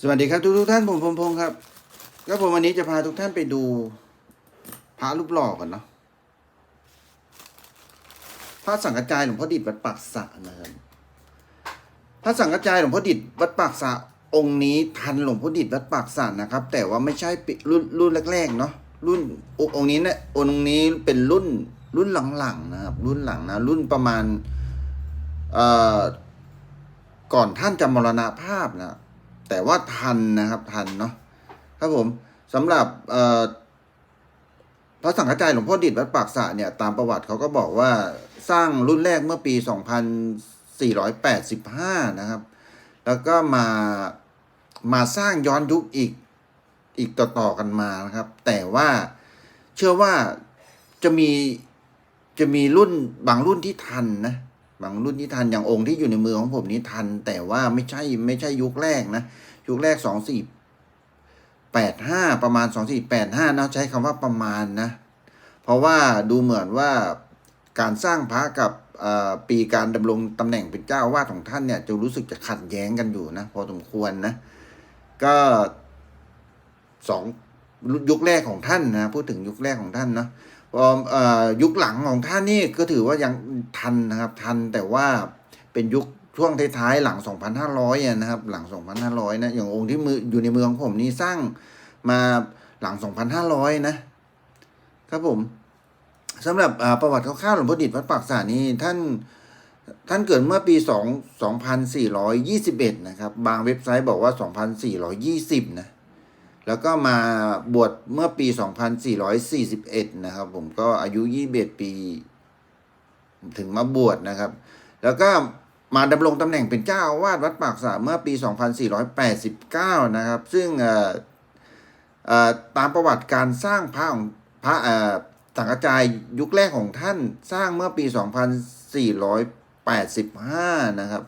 สวัสดีครับทุกทุกท่านผมพงพงษ์ครับก็ผมวันนี้จะพาทุกท่านไปดูพระรูปหล่อกันเนาะพระสังฆจายหลวงพ่อดิษฐ์วัดปากสะนะครับพระสังฆจายหลวงพ่อดิษฐ์วัดปากสะองค์นี้ทันหลวงพ่อดิษฐ์วัดปากสะนะครับ แต่ว่าไม่ใช่รุ่นรุ่นแรกๆเนาะรุ่นองค์นี้เนี่ยองค์นี้เป็นรุ่นรุ่นหลังๆนะครับ รุ่นหลังนะรุ่นประมาณเอ่อก่อนท่านจะมรณภาพนะ แต่ว่าทันนะครับทันเนาะครับผมสำหรับพระสังฆจายหลวงพ่อดิษวัดปากสะเนี่ยตามประวัติเขาก็บอกว่าสร้างรุ่นแรกเมื่อปี 2485 นะครับ แล้วก็มามาสร้างย้อนยุคอีกอีกต่อๆกันมานะครับ แต่ว่าเชื่อว่าจะมีจะมีรุ่นบางรุ่นที่ทันนะ บางรุ่นที่ทันอย่างองค์ที่อยู่ในมือของผมนี้ทัน แต่ว่าไม่ใช่ไม่ใช่ยุคแรกนะ ยุคแรกสองสี่แปดห้าประมาณสองสี่แปดห้านะใช้คำว่าประมาณนะ เพราะว่าดูเหมือนว่าการสร้างพระกับปีการดำรงตำแหน่งเป็นเจ้าวาสของท่านเนี่ยจะรู้สึกจะขัดแย้งกันอยู่นะ พอสมควรนะ ก็สอง ยุคแรกของท่านนะพูดถึงยุคแรกของท่านเนาะยุคหลังของท่านนี่ก็ถือว่ายังทันนะครับ ทันแต่ว่าเป็นยุคช่วงท้ายๆหลัง 2,500นะครับ หลัง 2,500 นะ อย่างองค์ที่มืออยู่ในมือของผมนี่สร้างมาหลัง 2,500 นะ ครับผมสำหรับประวัติคร่าวๆหลวงพ่อดิษฐ์วัดปากสานี่ท่านท่านเกิดเมื่อปี 2 2421 นะครับ บางเว็บไซต์บอกว่า 2,420 นะ แล้วก็มาบวชเมื่อปี 2441 นะครับ ผมก็อายุ21ปี ถึงมาบวชนะครับ แล้วก็มาดำรงตำแหน่งเป็นเจ้าอาวาสวัดปากสะเมื่อปี 2489 นะครับ ซึ่งตามประวัติการสร้างพระของพระสังฆจายยุคแรกของท่านสร้างเมื่อปี 2485 นะครับ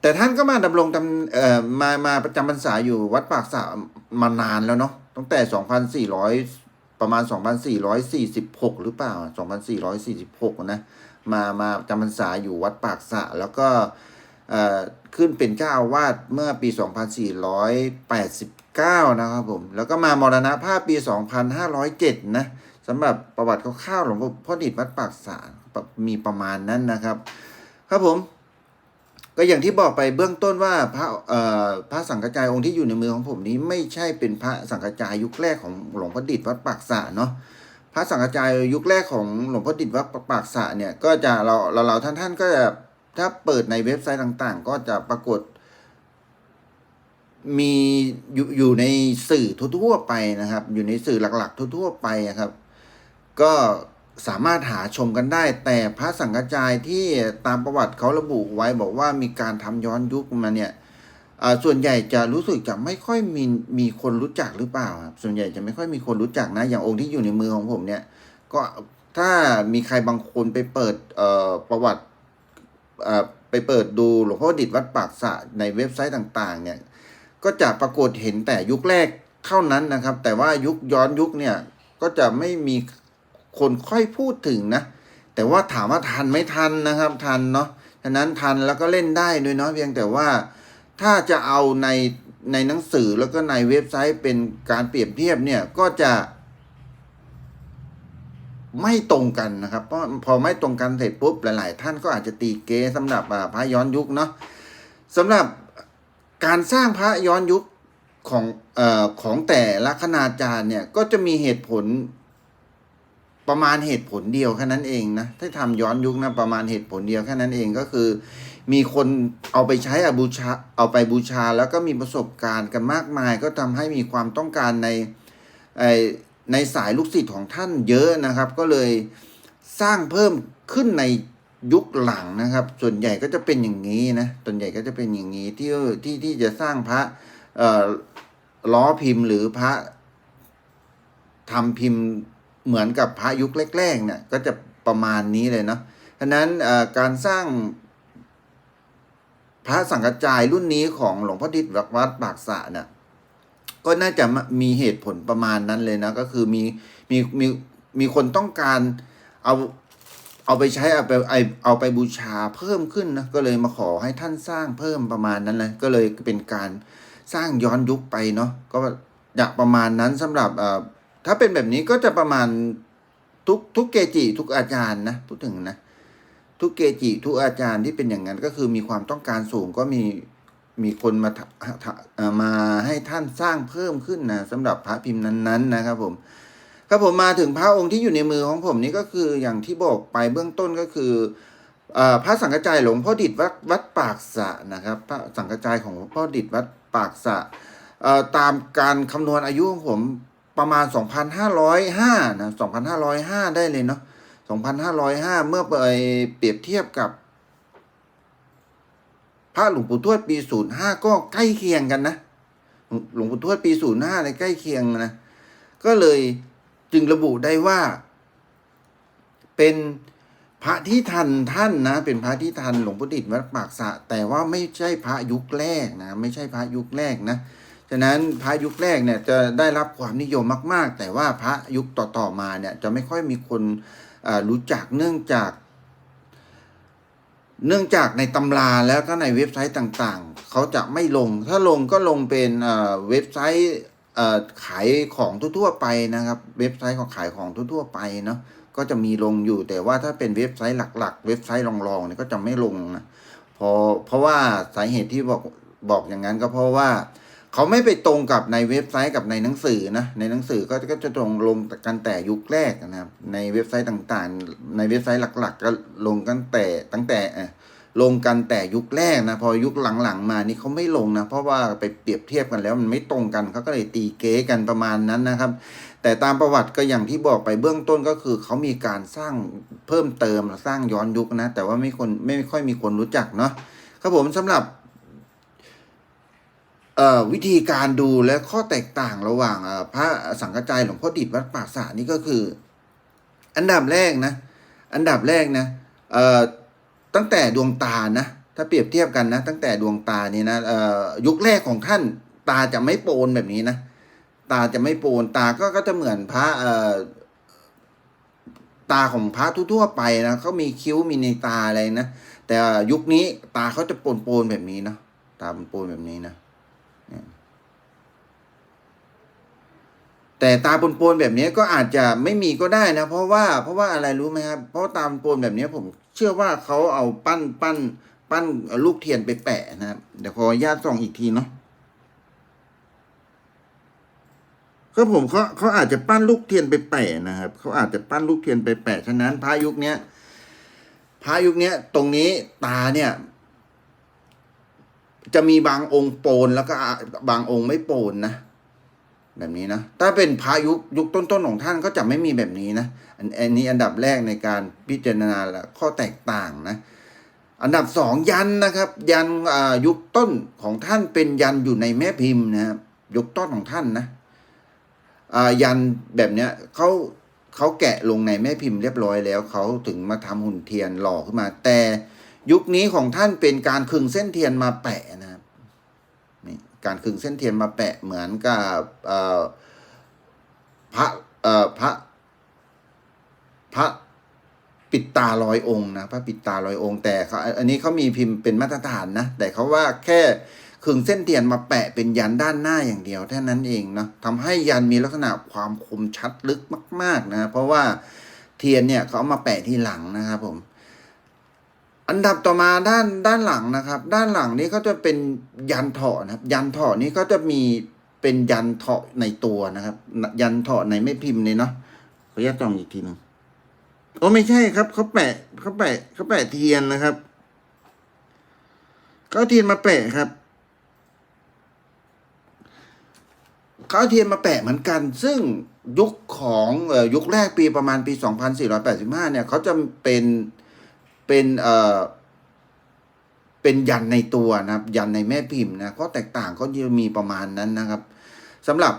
แต่ท่านก็มาดำรงตำเอ่อมามาประจำพรรษาอยู่วัดปากสะมานานแล้วเนาะตั้งแต่2,400ประมาณ 2,446 หรือเปล่า 2,446 นะ มา มาจำพรรษาอยู่วัดปากสะ แล้วก็เอ่อขึ้นเป็นเจ้าอาวาสเมื่อปี 2489 นะครับผม แล้วก็มามรณภาพปี 2507 นะสำหรับประวัติคร่าวๆหลวงพ่อดิษวัดปากสะมีประมาณนั้นนะครับ ครับผม ก็อย่างที่บอกไปเบื้องต้นว่าพระเอ่อพระสังฆจายองค์ที่อยู่ในมือของผมนี้ไม่ใช่เป็นพระสังฆจายยุคแรกของหลวงพ่อดิษวัดปากสะเนาะพระสังฆจายยุคแรกของหลวงพ่อดิษวัดปากสะเนี่ยก็จะเราเราเราท่านท่านก็จะถ้าเปิดในเว็บไซต์ต่างๆ ก็จะปรากฏ มีอยู่อยู่ในสื่อทั่วๆไปนะครับ อยู่ในสื่อหลักๆ ทั่วๆไปครับ ก็ สามารถหาชมกันได้ แต่พระสังฆจายที่ตามประวัติเขาระบุไว้บอกว่ามีการทำย้อนยุคมาเนี่ยส่วนใหญ่จะรู้สึกจะไม่ค่อยมีมีคนรู้จักหรือเปล่าครับส่วนใหญ่จะไม่ค่อยมีคนรู้จักนะ อย่างองค์ที่อยู่ในมือของผมเนี่ยก็ถ้ามีใครบางคนไปเปิดประวัติไปเปิดดูหลวงพ่อดิษวัดปากสะในเว็บไซต์ต่าง ๆ เนี่ยก็จะปรากฏเห็นแต่ยุคแรกเท่านั้นนะครับ แต่ว่ายุคย้อนยุคเนี่ยก็จะไม่มี คนค่อยพูดถึงนะ แต่ว่าถามว่าทันไหม่ทันนะครับทันเนาะฉะนั้นทันแล้วก็เล่นได้ด้วยเนาะเพียงแต่ว่าถ้าจะเอาในในหนังสือแล้วก็ในเว็บไซต์เป็นการเปรียบเทียบเนี่ยก็จะไม่ตรงกันนะครับเพราะพอไม่ตรงกันเสร็จปุ๊บหลาย ๆ ท่านก็อาจจะตีเกสำหรับพระย้อนยุคเนาะสำหรับการสร้างพระย้อนยุคของอของแต่ละคณาจารย์เนี่ยก็จะมีเหตุผล ประมาณเหตุผลเดียวแค่นั้นเองนะถ้าทำย้อนยุคนะประมาณเหตุผลเดียวแค่นั้นเองก็คือ มีคนเอาไปใช้อบูชาเอาไปบูชา แล้วก็มีประสบการณ์กันมากมาย ก็ทำให้มีความต้องการในในสายลูกศิษย์ของท่านเยอะนะครับ ก็เลยสร้างเพิ่มขึ้นในยุคหลังนะครับ ส่วนใหญ่ก็จะเป็นอย่างนี้นะส่วนใหญ่ก็จะเป็นอย่างนี้ที่ที่ที่จะสร้างพระล้อพิมพ์หรือพระทำพิมพ์ เหมือนกับพระยุคแรกๆเนี่ยก็จะประมาณนี้เลยเนาะฉะนั้นการสร้างพระสังฆจายรุ่นนี้ของหลวงพ่อดิษฐ์วัดปากสะเนี่ยก็น่าจะมีเหตุผลประมาณนั้นเลยนะก็คือมีมีมีมีคนต้องการเอาเอาไปใช้เอาไปไอเอาไปบูชาเพิ่มขึ้นนะก็เลยมาขอให้ท่านสร้างเพิ่มประมาณนั้นเลยก็เลยเป็นการสร้างย้อนยุคไปเนาะก็จะประมาณนั้นสำหรับอ่ ถ้าเป็นแบบนี้ก็จะประมาณทุกทุกเกจิทุกอาจารย์นะพูดถึงนะทุกเกจิทุกอาจารย์ที่เป็นอย่างนั้นก็คือมีความต้องการสูงก็มีมีคนมามาให้ท่านสร้างเพิ่มขึ้นนะสำหรับพระพิมพ์นั้นๆนะครับผมครับผมมาถึงพระองค์ที่อยู่ในมือของผมนี่ก็คืออย่างที่บอกไปเบื้องต้นก็คืออพระสังฆจายหลวงพ่อดิษฐ์วัดวัดปากสะนะครับพระสังฆจายของหลวงพ่อดิษฐ์วัดปากสะตามการคำนวณอายุของผม ประมาณ 2,505นะ2,505 ได้เลยเนาะ2,505 เมื่อไปเปรียบเทียบกับพระหลวงปู่ทวดปี 05 ก็ใกล้เคียงกันนะ หลวงปู่ทวดปี 05ในใกล้เคียงนะ ก็เลยจึงระบุได้ว่า เป็นพระที่ทันท่านนะ เป็นพระที่ทันหลวงพ่ดิษฐ์วัดปากสะ แต่ว่าไม่ใช่พระยุคแรกนะ ไม่ใช่พระยุคแรกนะ ฉะนั้นพระยุคแรกเนี่ยจะได้รับความนิยมมาก ๆ แต่ว่าพระยุคต่อๆมาเนี่ยจะไม่ค่อยมีคนรู้จักเนื่องจาก เนื่องจากในตำราแล้วก็ในเว็บไซต์ต่างๆ เขาจะไม่ลง ถ้าลงก็ลงเป็นเว็บไซต์ขายของทั่วๆไปนะครับ เว็บไซต์ของขายของทั่วๆไปเนาะก็จะมีลงอยู่แต่ว่าถ้าเป็นเว็บไซต์หลัก ๆ เว็บไซต์รองๆเนี่ยก็จะไม่ลงนะเพราะเพราะว่าสาเหตุที่บอกบอกอย่างนั้นก็เพราะว่า เขาไม่ไปตรงกับในเว็บไซต์กับในหนังสือนะ ในหนังสือก็ก็จะตรงลงกันแต่ยุคแรกนะครับ ในเว็บไซต์ต่างๆ ในเว็บไซต์หลัก ๆ ก็ลงกันแต่ตั้งแต่เออลงกันแต่ยุคแรกนะ พอยุคหลังๆ มานี่เขาไม่ลงนะ เพราะว่าไปเปรียบเทียบกันแล้วมันไม่ตรงกันเขาก็เลยตีเก๊กันประมาณนั้นนะครับ แต่ตามประวัติก็อย่างที่บอกไปเบื้องต้นก็คือเขามีการสร้างเพิ่มเติมสร้างย้อนยุคนะ แต่ว่าไม่คนไม่ค่อยมีคนรู้จักเนาะครับผมสำหรับ วิธีการดูและข้อแตกต่างระหว่างพระสังฆจายหลวงพ่อดิษฐ์วัดป่าสานี่ก็คือ อันดับแรกนะ อันดับแรกนะตั้งแต่ดวงตานะ ถ้าเปรียบเทียบกันนะ ตั้งแต่ดวงตานี่นะยุคแรกของท่านตาจะไม่โปนแบบนี้นะ ตาจะไม่โปนตาก็ก็จะเหมือนพระตาของพระทั่วๆไปนะเขามีคิ้วมีในตาอะไรนะ แต่ยุคนี้ตาเขาจะโปนๆแบบนี้นะตาโปนๆแบบนี้นะ แต่ตาปนๆแบบนี้ก็อาจจะไม่มีก็ได้นะ เพราะว่าเพราะว่าอะไรรู้ไหมครับ เพราะตาปนแบบนี้ผมเชื่อว่าเขาเอาปั้นปั้น ปั้นลูกเทียนไปแปะนะครับ เดี๋ยวขอญาตส่องอีกทีเนาะก็ผมเขาเขาอาจจะปั้นลูกเทียนไปแปะนะครับเขาอาจจะปั้นลูกเทียนไปแปะฉะนั้นพายุคเนี้ยพายุคเนี้ยตรงนี้ตาเนี่ยจะมีบางองค์โปนแล้วก็บางองค์ไม่โปนนะ แบบนี้นะถ้าเป็นพายุคยุคต้นๆของท่านก็จะไม่มีแบบนี้นะอันอันนี้อันดับแรกในการพิจารณาและข้อแตกต่างนะอันดับสองยันนะครับ ยันยุคต้นของท่านเป็นยันอยู่ในแม่พิมพ์นะครับยุคต้นของท่านนะยันแบบเนี้ยเขาเขาแกะลงในแม่พิมพ์เรียบร้อยแล้วเขาถึงมาทำหุ่นเทียนหล่อขึ้นมา แต่ยุคนี้ของท่านเป็นการขึงเส้นเทียนมาแปะนะครับ การขึงเส้นเทียนมาแปะเหมือนกับพระพระพระปิดตาลอยองค์นะพระปิดตาลอยองค์แต่เขาอันนี้เขามีพิมพ์เป็นมาตรฐานนะ แต่เขาว่าแค่ขึงเส้นเทียนมาแปะเป็นยันด้านหน้าอย่างเดียวเท่นั้นเองนะทำให้ยันมีลักษณะความคมชัดลึกมาก ๆนะ เพราะว่าเทียนเนี่ยเขาเอามาแปะที่หลังนะครับผม อันดับต่อมาด้านด้านหลังนะครับ ด้านหลังนี้ก็จะเป็นยันเถาะนะครับ ยันเถาะนี้ก็จะมีเป็นยันเถาะในตัวนะครับ ยันเถาะในไม่พิมพ์เลยเนาะขออนุญาตจองอีกทีหนึ่งโอ้ไม่ใช่ครับเขาแปะเขาแปะเขาแปะเทียนนะครับเขาเทียนมาแปะครับเขาเทียนมาแปะเหมือนกัน ซึ่งยุคของเอ่อยุคแรกปีประมาณปี 2485 เนี่ยเขาจะเป็น เป็นเอ่อเป็นยันในตัวนะครับ ยันในแม่พิมพ์นะก็แตกต่างก็จะมีประมาณนั้นนะครับสำหรับ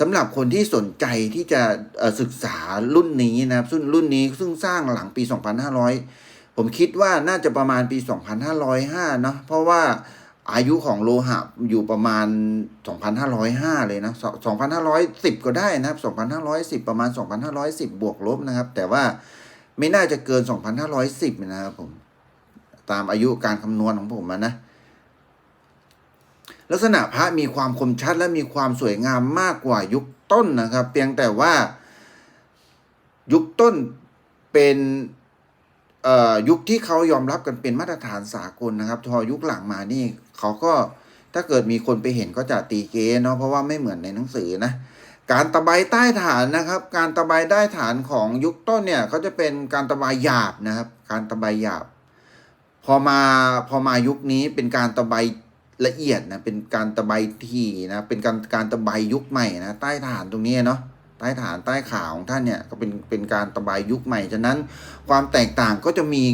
สำหรับคนที่สนใจที่จะศึกษารุ่นนี้นะครับซึ่งรุ่นนี้ซึ่งสร้างหลังปี 2500 ผมคิดว่าน่าจะประมาณปี 2505 เนาะเพราะว่า อายุของโลหะอยู่ประมาณ 2,505 เลยนะ 2,510 ก็ได้นะครับ 2,510 ประมาณ 2,510 บวกลบนะครับ แต่ว่าไม่น่าจะเกิน 2,510 นะครับผม ตามอายุการคำนวณของผมนะ ลักษณะพระมีความคมชัดและมีความสวยงามมากกว่ายุคต้นนะครับ เพียงแต่ว่ายุคต้นเป็น ยุคที่เขายอมรับกันเป็นมาตรฐานสากลนะครับพอยุคหลังมานี่เขาก็ถ้าเกิดมีคนไปเห็นก็จะตีเกเนาะเพราะว่าไม่เหมือนในหนังสือนะการตะไบใต้ฐานนะครับ การตะไบใต้ฐานของยุคต้นเนี่ยเขาจะเป็นการตะไบหยาบนะครับ การตะไบหยาบ พอมาพอมายุคนี้เป็นการตะไบละเอียดนะเป็นการตะไบทีนะเป็นการการตะไบยุคใหม่นะใต้ฐานตรงนี้เนาะ ใต้ฐานใต้ขาของท่านเนี่ยก็เป็นเป็นการตะไบยุคใหม่ ฉะนั้นความแตกต่างก็จะมี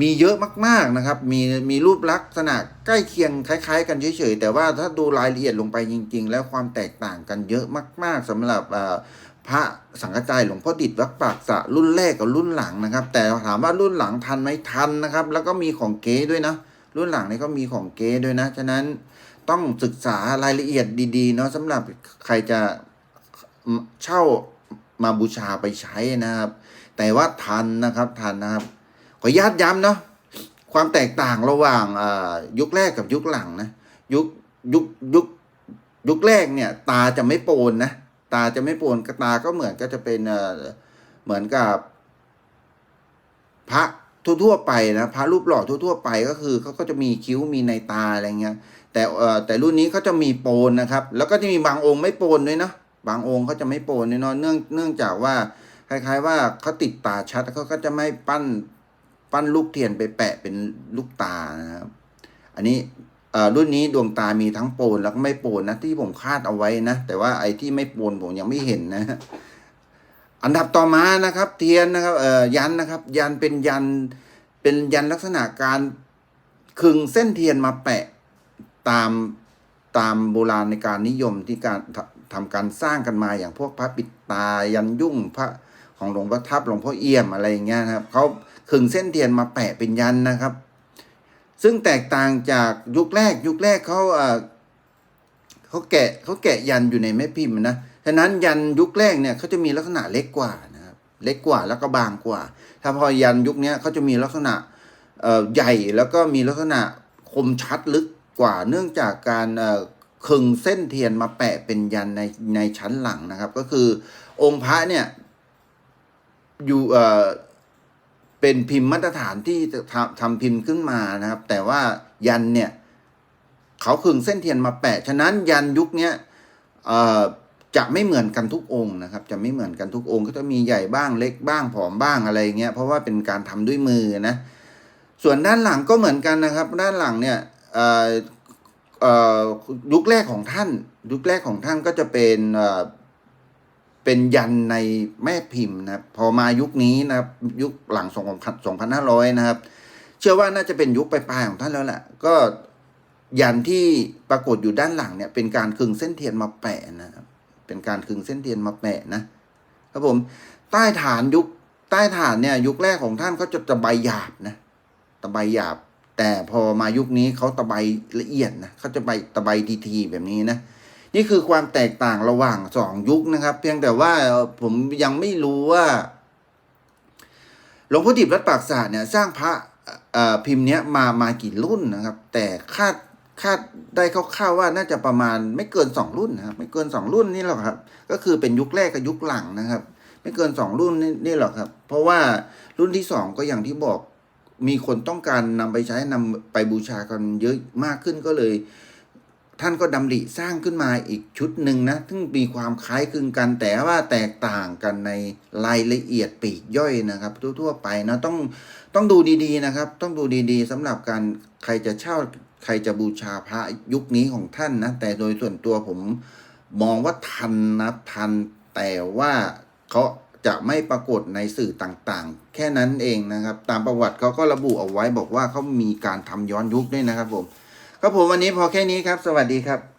มีเยอะมากๆนะครับ มีมีรูปลักษณะใกล้เคียงคล้ายๆ กันเฉยๆ แต่ว่าถ้าดูรายละเอียดลงไปจริง ๆ แล้วความแตกต่างกันเยอะมาก ๆสำหรับพระสังฆจายหลวงพ่อดิษฐ์วัดปากสะรุ่นแรกกับรุ่นหลังนะครับ แต่ถามว่ารุ่นหลังทันไหมทันนะครับ แล้วก็มีของเก๊ด้วยนะ รุ่นหลังนี่ก็มีของเก๊ด้วยนะ ฉะนั้นต้องศึกษารายละเอียดดีๆเนาะสำหรับใครจะ เช่ามาบูชาไปใช้นะครับ แต่ว่าทันนะครับทันนะครับ ขอญาตย้ำเนาะความแตกต่างระหว่างยุคแรกกับยุคหลังนะยุคยุคยุคยุคแรกเนี่ย ตาจะไม่โปนนะตาจะไม่โปนกตาก็เหมือนก็จะเป็นเหมือนกับ พระทั่วๆไปนะพระรูปหล่อทั่วๆไปก็คือเขาก็จะมีคิ้วมีในตาอะไรเงี้ยแต่แต่รุ่นนี้เขาจะมีโปนนะครับ แล้วก็จะมีบางองค์ไม่โปนด้วยนะ บางองค์เขาจะไม่โปนเนาะเนื่องเนื่องจากว่าคล้ายๆว่าเขาติดตาชัดเขาก็จะไม่ปั้นปั้นลูกเทียนไปแปะเป็นลูกตานะครับ อันนี้รุ่นนี้ดวงตามีทั้งโปนแล้วก็ไม่โปนนะที่ผมคาดเอาไว้นะ แต่ว่าไอ้ที่ไม่โปนผมยังไม่เห็นนะ อันดับต่อมานะครับ เทียนนะครับเอ่อยันนะครับ ยันเป็นยันเป็นยันลักษณะการขึงเส้นเทียนมาแปะตามตามโบราณในการนิยมที่การ ททำการสร้างกันมาอย่างพวกพระปิดตายันยุ่งพระของหลวงพ่อทับหลวงพ่อเอี่ยมอะไรอย่างเงี้ยนะครับเขาขึงเส้นเทียนมาแปะเป็นยันนะครับ ซึ่งแตกต่างจากยุคแรกยุคแรกเขาเออเขาแกะเขาแกะยันอยู่ในแม่พิมพ์นะฉะนั้นยันยุคแรกเนี่ยเขาจะมีลักษณะเล็กกว่านะครับเล็กกว่าแล้วก็บางกว่า ถ้าพอยันยุคนี้เขาจะมีลักษณะใหญ่แล้วก็มีลักษณะคมชัดลึกกว่า เนื่องจากการ ขึงเส้นเทียนมาแปะเป็นยันในในชั้นหลังนะครับ ก็คือองค์พระเนี่ยอยู่เอ่อเป็นพิมพ์มาตรฐานที่ทำทำพิมพ์ขึ้นมานะครับ แต่ว่ายันเนี่ยเขาขึงเส้นเทียนมาแปะ ฉะนั้นยันยุคเนี้ยเอ่อจะไม่เหมือนกันทุกองค์นะครับ จะไม่เหมือนกันทุกองค์ ก็จะมีใหญ่บ้างเล็กบ้างผอมบ้างอะไรเงี้ยเพราะว่าเป็นการทำด้วยมือนะส่วนด้านหลังก็เหมือนกันนะครับ ด้านหลังเนี่ย ยุคแรกของท่าน ยุคแรกของท่านก็จะเป็นเป็นยันในแม่พิมพ์นะครับพอมายุคนี้นะครับยุคหลังสองสองพันห้าร้อยนะครับ เชื่อว่าน่าจะเป็นยุคปลายๆของท่านแล้วแหละก็ยันที่ปรากฏอยู่ด้านหลังเนี่ย เป็นการขึงเส้นเทียนมาแปะนะครับเป็นการขึงเส้นเทียนมาแปะนะครับผมใต้ฐานยุคใต้ฐานเนี่ย ยุคแรกของท่านเขาจะตะไบหยาบนะตะไบหยาบ แต่พอมายุคนี้เขาตะไบละเอียดนะเขาจะไปตะไบทีๆแบบนี้นะ นี่คือความแตกต่างระหว่างสองยุคนะครับ เพียงแต่ว่าผมยังไม่รู้ว่าหลวงพ่อดิบวัดปากสาทเนี่ยสร้างพระพิมพ์เนี้ยมามากี่รุ่นนะครับ แต่คาดคาดได้คร่าวๆว่าน่าจะประมาณไม่เกินสองรุ่นนะครับ ไม่เกินสองรุ่นนี่หรอกครับ ก็คือเป็นยุคแรกกับยุคหลังนะครับ ไม่เกินสองรุ่นนี่นี่หรอกครับ เพราะว่ารุ่นที่สองก็อย่างที่บอก มีคนต้องการนำไปใช้นำไปบูชากันเยอะมากขึ้นก็เลย ท่านก็ดำริสร้างขึ้นมาอีกชุดหนึ่งนะซึ่งมีความคล้ายคลึงกันแต่ว่าแตกต่างกันในรายละเอียดปีกย่อยนะครับ ทั่วๆไปนะต้องต้องดูดีๆนะครับ ต้องดูดีๆสำหรับการใครจะเช่าใครจะบูชาพระยุคนี้ของท่านนะแต่โดยส่วนตัวผมมองว่าทันนะทันแต่ว่าเขา จะไม่ปรากฏในสื่อต่างๆ แค่นั้นเองนะครับ ตามประวัติเขาก็ระบุเอาไว้บอกว่าเขามีการทำย้อนยุคด้วยนะครับผมครับผมวันนี้พอแค่นี้ครับ สวัสดีครับ